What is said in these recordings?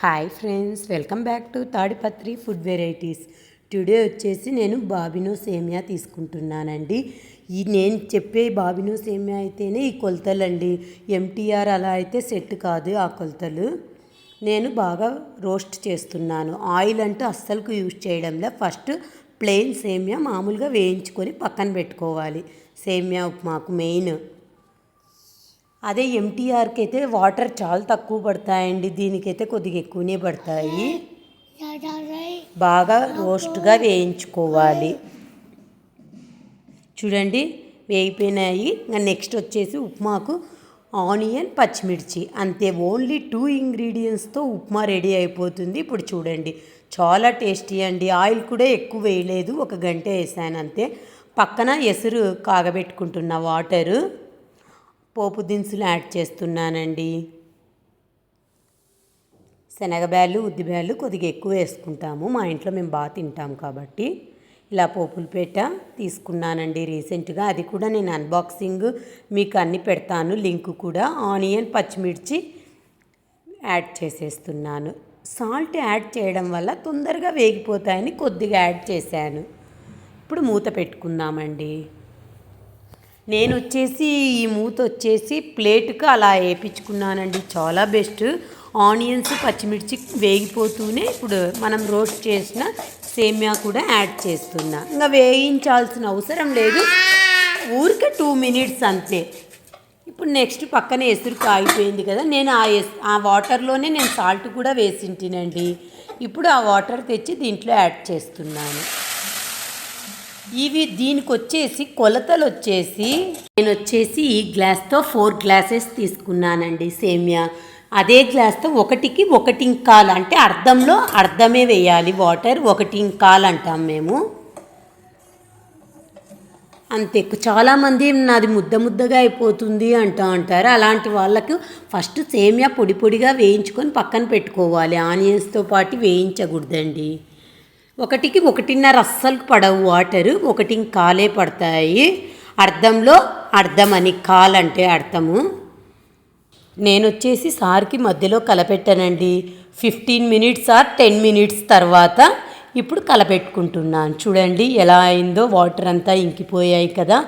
Hi friends welcome back to Tadipatri food varieties. Today వచ్చేసి నేను బాబినో సేమియా తీసుకుంటున్నానండి. ఈ నేను చెప్పే బాబినో సేమియా అయితేనే ఈ కొలతలండి. ఎంటీఆర్ అలా అయితే సెట్ కాదు ఆ కొలతలు. నేను బాగా రోస్ట్ చేస్తున్నాను. ఆయిల్ అంటూ అస్సలకు యూజ్ చేయడంలో ఫస్ట్ ప్లెయిన్ సేమియా మామూలుగా వేయించుకొని పక్కన పెట్టుకోవాలి. సేమియా ఉప్మాకు మెయిన్. అదే ఎంటీఆర్కి అయితే వాటర్ చాలా తక్కువ పడతాయండి. దీనికైతే కొద్దిగా ఎక్కువనే పడతాయి. బాగా రోస్ట్గా వేయించుకోవాలి. చూడండి వేగిపోయినాయి. ఇంకా నెక్స్ట్ వచ్చేసి ఉప్మాకు ఆనియన్ పచ్చిమిర్చి. అంతే ఓన్లీ టూ ఇంగ్రీడియంట్స్తో ఉప్మా రెడీ అయిపోతుంది. ఇప్పుడు చూడండి చాలా టేస్టీ అండి. ఆయిల్ కూడా ఎక్కువ వేయలేదు. ఒక గంట వేసాను అంతే. పక్కన ఎసురు కాగబెట్టుకుంటున్న వాటరు పోపు దినుసులు యాడ్ చేస్తున్నానండి. శనగబ్యాలు ఉద్దిబ్యాలు కొద్దిగా ఎక్కువ వేసుకుంటాము. మా ఇంట్లో మేము బాగా తింటాం కాబట్టి ఇలా పోపులు పేట తీసుకున్నానండి రీసెంట్గా. అది కూడా నేను అన్బాక్సింగ్ మీకు అన్ని పెడతాను. లింక్ కూడా ఆనియన్ పచ్చిమిర్చి యాడ్ చేసేస్తున్నాను. సాల్ట్ యాడ్ చేయడం వల్ల తొందరగా వేగిపోతాయని కొద్దిగా యాడ్ చేశాను. ఇప్పుడు మూత పెట్టుకుందామండి. నేను వచ్చేసి ఈ మూత వచ్చేసి ప్లేట్కి అలా వేయించుకున్నానండి చాలా బెస్ట్. ఆనియన్స్ పచ్చిమిర్చి వేగిపోతూనే ఇప్పుడు మనం రోస్ట్ చేసిన సేమియా కూడా యాడ్ చేస్తున్నా. ఇంకా వేయించాల్సిన అవసరం లేదు. ఊరికే టూ మినిట్స్ అంతే. ఇప్పుడు నెక్స్ట్ పక్కన ఎసురు కాగిపోయింది కదా నేను ఆ ఎస్ ఆ వాటర్లోనే నేను సాల్ట్ కూడా వేసింటినండి. ఇప్పుడు ఆ వాటర్ తెచ్చి దీంట్లో యాడ్ చేస్తున్నాను. ఇవి దీనికి వచ్చేసి కొలతలు వచ్చేసి నేను వచ్చేసి ఈ గ్లాస్తో ఫోర్ గ్లాసెస్ తీసుకున్నానండి సేమియా. అదే గ్లాస్తో ఒకటికి ఒకటి ఇంకాలు అంటే అర్థంలో అర్థమే వేయాలి. వాటర్ ఒకటి ఇంకాలు అంటాం మేము. అంతే చాలామంది నాది ముద్ద ముద్దగా అయిపోతుంది అంటూ అంటారు. అలాంటి వాళ్ళకు ఫస్ట్ సేమియా పొడి పొడిగా వేయించుకొని పక్కన పెట్టుకోవాలి. ఆనియన్స్తో పాటు వేయించకూడదండి. ఒకటికి ఒకటిన్నర అస్సలు పడవు వాటరు ఒకటి కాలే పడతాయి. అర్థంలో అర్థం అని కాలంటే అర్థము. నేను వచ్చేసి సార్కి మధ్యలో కలపెట్టానండి. Fifteen minutes or ten minutes తర్వాత ఇప్పుడు కలపెట్టుకుంటున్నాను. చూడండి ఎలా అయిందో వాటర్ అంతా ఇంకిపోయాయి కదా.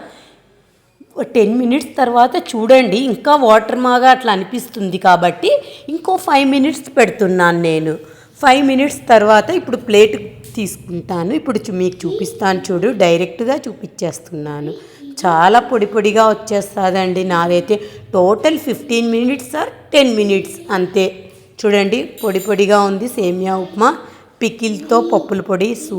టెన్ మినిట్స్ తర్వాత చూడండి ఇంకా వాటర్ మాగా అట్లా అనిపిస్తుంది కాబట్టి ఇంకో ఫైవ్ మినిట్స్ పెడుతున్నాను నేను. ఫైవ్ మినిట్స్ తర్వాత ఇప్పుడు ప్లేట్ తీసుకుంటాను. ఇప్పుడు మీకు చూపిస్తాను చూడు డైరెక్ట్గా చూపించేస్తున్నాను చాలా పొడి పొడిగా వచ్చేస్తుందండి నాదైతే. Total fifteen minutes or ten minutes అంతే. చూడండి పొడి పొడిగా ఉంది సేమియా ఉప్మా. పికిల్తో పప్పుల పొడి సూప్